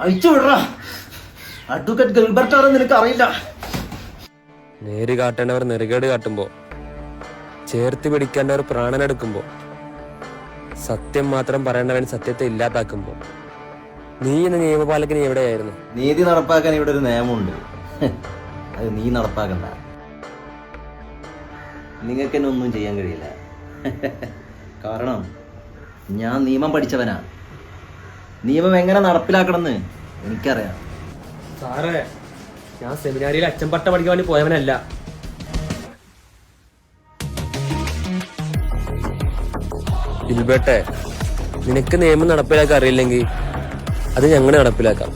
അയച്ചു വിടറ advocate Gilbert ആണെന്ന് നിനക്ക് അറിയില്ല നേര് കാട്ടേണ്ടവർ നെറുകേട് കാട്ടുമ്പോ ചേർത്ത് പിടിക്കേണ്ടവർ പ്രാണനെടുക്കുമ്പോ സത്യം മാത്രം പറയേണ്ടവൻ സത്യത്തെ ഇല്ലാതാക്കുമ്പോ. നീ എന്ന നിയമപാലകൻ എവിടെയായിരുന്നു? നീതി നടപ്പാക്കാൻ ഇവിടെ ഒരു നിയമമുണ്ട്. അത് നീ നടപ്പാക്കണ്ട. നിങ്ങൾക്ക് എന്നെ ഒന്നും ചെയ്യാൻ കഴിയില്ല. കാരണം ഞാൻ നിയമം പഠിച്ചവനാ. നിയമം എങ്ങനെ നടപ്പിലാക്കണമെന്ന് എനിക്കറിയാം. സാറേ ഞാൻ സെമിനാരിയിൽ അച്ഛൻ പട്ട പഠിക്കാൻ വേണ്ടി പോയവനല്ല. ഇൽബട്ടെ നിനക്ക് നിയമം നടപ്പിലാക്കാൻ അറിയില്ലെങ്കിൽ അത് ഞങ്ങൾ നടപ്പിലാക്കാം.